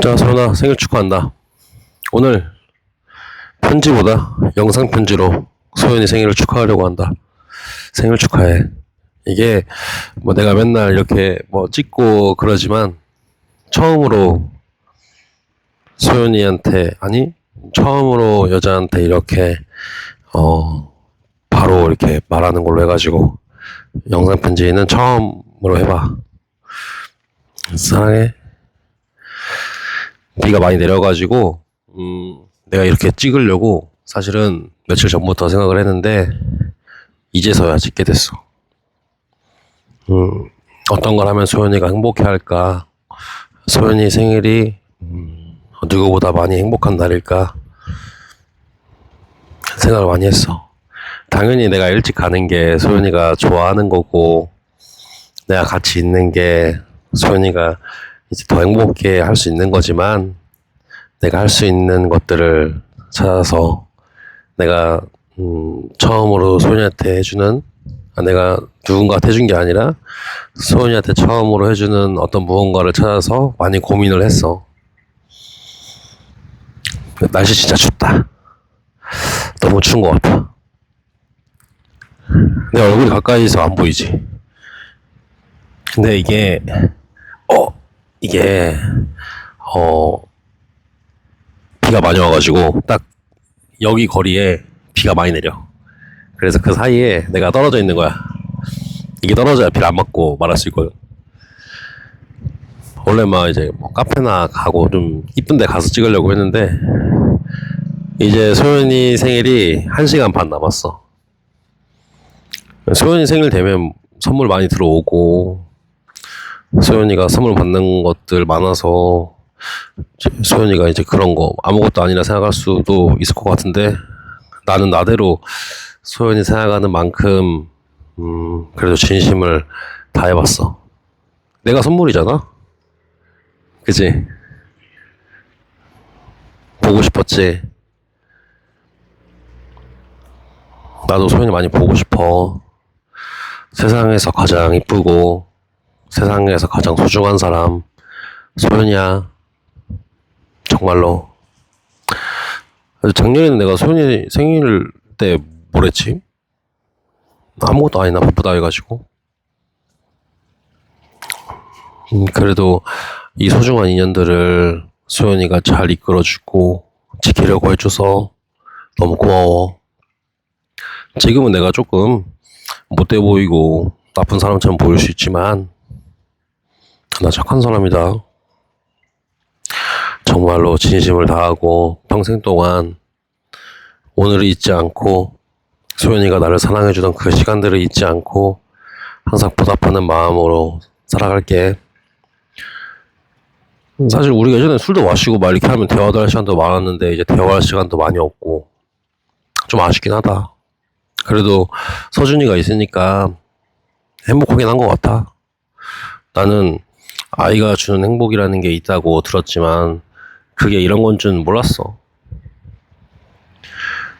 자, 소연아, 생일 축하한다. 오늘 편지보다 영상 편지로 소연이 생일을 축하하려고 한다. 생일 축하해. 이게 뭐 내가 맨날 이렇게 뭐 찍고 그러지만 처음으로 소연이한테 아니 처음으로 여자한테 이렇게 어 바로 이렇게 말하는 걸로 해가지고 영상 편지는 처음으로 해봐. 사랑해. 비가 많이 내려가지고 음, 내가 이렇게 찍으려고 사실은 며칠 전부터 생각을 했는데 이제서야 찍게 됐어. 음, 어떤 걸 하면 소연이가 행복해 할까? 소연이 생일이 음, 누구보다 많이 행복한 날일까? 생각을 많이 했어. 당연히 내가 일찍 가는 게 소연이가 좋아하는 거고 내가 같이 있는 게 소연이가 이제 더 행복해 할수 있는 거지만 내가 할 수 있는 것들을 찾아서 내가 음, 처음으로 소연이한테 해주는 아, 내가 누군가한테 해준 게 아니라 소연이한테 처음으로 해주는 어떤 무언가를 찾아서 많이 고민을 했어. 날씨 진짜 춥다. 너무 추운 것 같아. 내 얼굴이 가까이서 안 보이지. 근데 이게 어 이게 어 비가 많이 와가지고 딱 여기 거리에 비가 많이 내려. 그래서 그 사이에 내가 떨어져 있는 거야. 이게 떨어져야 비를 안 맞고 말할 수 있거든. 원래 막 이제 뭐 카페나 가고 좀 이쁜 데 가서 찍으려고 했는데 이제 소연이 생일이 1시간 반 남았어. 소연이 생일 되면 선물 많이 들어오고 소연이가 선물 받는 것들 많아서 소연이가 이제 그런 거 아무것도 아니라 생각할 수도 있을 것 같은데 나는 나대로 소연이 생각하는 만큼 음 그래도 진심을 다해봤어. 내가 선물이잖아. 그지? 보고 싶었지. 나도 소연이 많이 보고 싶어. 세상에서 가장 이쁘고 세상에서 가장 소중한 사람 소연이야. 정말로. 작년에는 내가 소연이 생일 때뭘 했지? 아무것도 아니나 바쁘다 해가지고. 음, 그래도 이 소중한 인연들을 소연이가 잘 이끌어주고 지키려고 해줘서 너무 고마워. 지금은 내가 조금 못돼 보이고 나쁜 사람처럼 보일 수 있지만 나 착한 사람이다. 정말로 진심을 다하고 평생 동안 오늘을 잊지 않고 소연이가 나를 사랑해주던 그 시간들을 잊지 않고 항상 보답하는 마음으로 살아갈게. 사실 우리가 예전에 술도 마시고 막 이렇게 하면 대화도 할 시간도 많았는데 이제 대화할 시간도 많이 없고 좀 아쉽긴 하다. 그래도 서준이가 있으니까 행복하긴 한 것 같아. 나는 아이가 주는 행복이라는 게 있다고 들었지만 그게 이런 건 줄 몰랐어.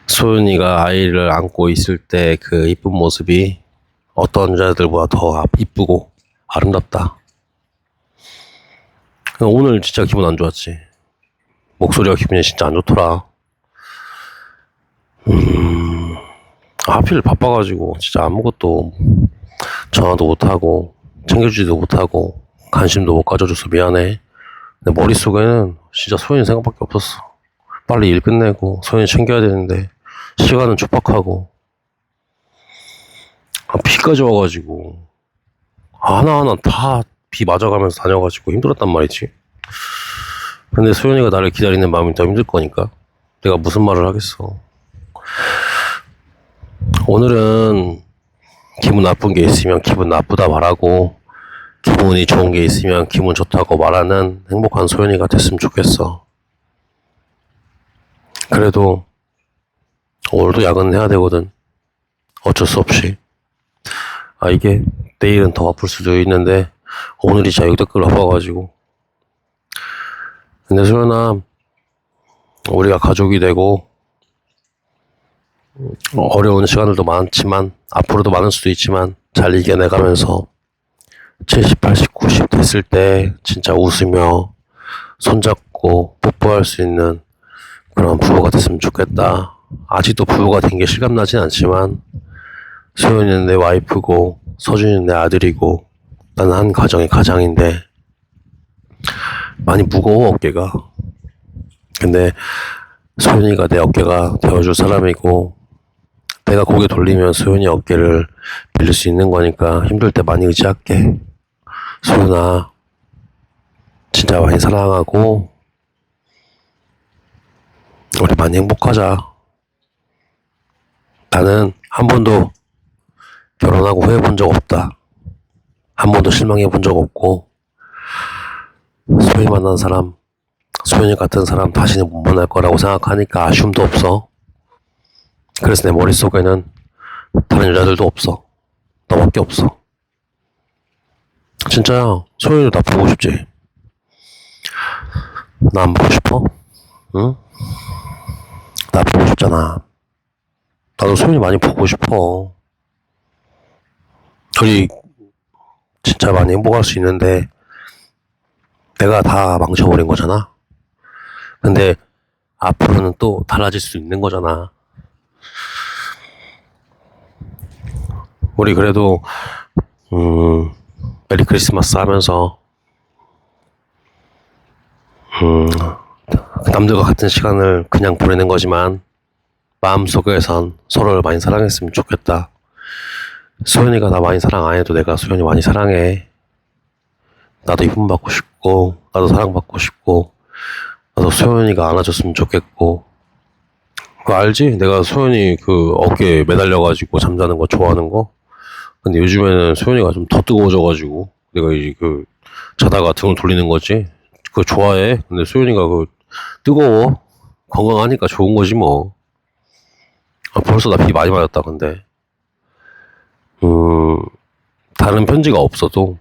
소윤이가 아이를 안고 있을 때 그 이쁜 모습이 어떤 여자들보다 더 이쁘고 아름답다. 오늘 진짜 기분 안 좋았지. 목소리가 기분이 진짜 안 좋더라. 음, 하필 바빠가지고 진짜 아무것도 전화도 못하고 챙겨주지도 못하고 관심도 못 가져줘서 미안해. 내 머릿속에는 진짜 소연이 생각밖에 없었어. 빨리 일 끝내고 소연이 챙겨야 되는데 시간은 촉박하고 아, 비까지 와가지고 하나하나 다 비 맞아가면서 다녀가지고 힘들었단 말이지. 근데 소연이가 나를 기다리는 마음이 더 힘들 거니까 내가 무슨 말을 하겠어. 오늘은 기분 나쁜 게 있으면 기분 나쁘다 말하고 기분이 좋은 게 있으면 기분 좋다고 말하는 행복한 소연이가 됐으면 좋겠어. 그래도 오늘도 야근 해야 되거든. 어쩔 수 없이. 아 이게 내일은 더 아플 수도 있는데 오늘이 역대급으로 아파가지고. 근데 소연아 우리가 가족이 되고 어려운 시간들도 많지만 앞으로도 많을 수도 있지만 잘 이겨내가면서 70, 80, 90 됐을 때 진짜 웃으며 손잡고 뽀뽀할 수 있는 그런 부부가 됐으면 좋겠다. 아직도 부부가 된 게 실감나진 않지만 소연이는 내 와이프고 서준이는 내 아들이고 나는 한 가정의 가장인데 많이 무거워 어깨가. 근데 소연이가 내 어깨가 되어줄 사람이고 내가 고개 돌리면 소연이 어깨를 빌릴 수 있는 거니까 힘들 때 많이 의지할게. 소연아, 진짜 많이 사랑하고 우리 많이 행복하자. 나는 한 번도 결혼하고 후회해 본 적 없다. 한 번도 실망해 본 적 없고 소연이 만난 사람, 소연이 같은 사람 다시는 못 만날 거라고 생각하니까 아쉬움도 없어. 그래서 내 머릿속에는 다른 여자들도 없어. 너밖에 없어. 진짜야. 소연이도 나 보고 싶지? 나 안 보고 싶어? 응? 나 보고 싶잖아. 나도 소연이 많이 보고 싶어. 우리 진짜 많이 행복할 수 있는데 내가 다 망쳐버린 거잖아. 근데 앞으로는 또 달라질 수 있는 거잖아. 우리 그래도 음 메리 크리스마스 하면서 음 남들과 같은 시간을 그냥 보내는 거지만 마음속에선 서로를 많이 사랑했으면 좋겠다. 소연이가 나 많이 사랑 안 해도 내가 소연이 많이 사랑해. 나도 이쁨 받고 싶고 나도 사랑받고 싶고 나도 소연이가 안아줬으면 좋겠고 그거 알지? 내가 소연이 그 어깨에 매달려가지고 잠자는 거 좋아하는 거. 근데 요즘에는 소연이가 좀 더 뜨거워져가지고 내가 이제 그 자다가 등을 돌리는 거지. 그거 좋아해. 근데 소연이가 그 뜨거워. 건강하니까 좋은 거지 뭐. 아, 벌써 나 비 많이 맞았다 근데. 음 다른 편지가 없어도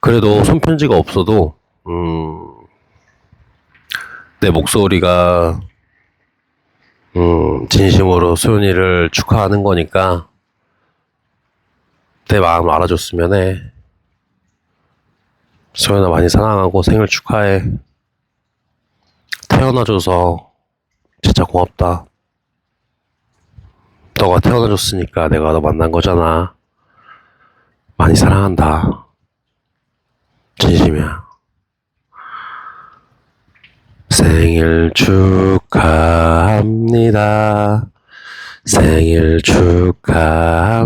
그래도 손편지가 없어도 음 내 목소리가 음, 진심으로 소연이를 축하하는 거니까 내 마음 알아줬으면 해. 소연아 많이 사랑하고 생일 축하해. 태어나줘서 진짜 고맙다. 너가 태어나줬으니까 내가 너 만난 거잖아. 많이 사랑한다. 진심이야. 생일 축하합니다. 생일 축하합니다.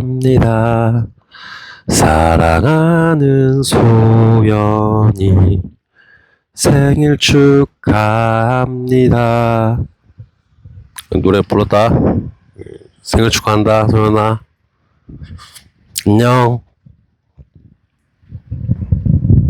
사랑하는 소연이 생일 축하합니다. 노래 불렀다. 생일 축하한다, 소연아. 안녕.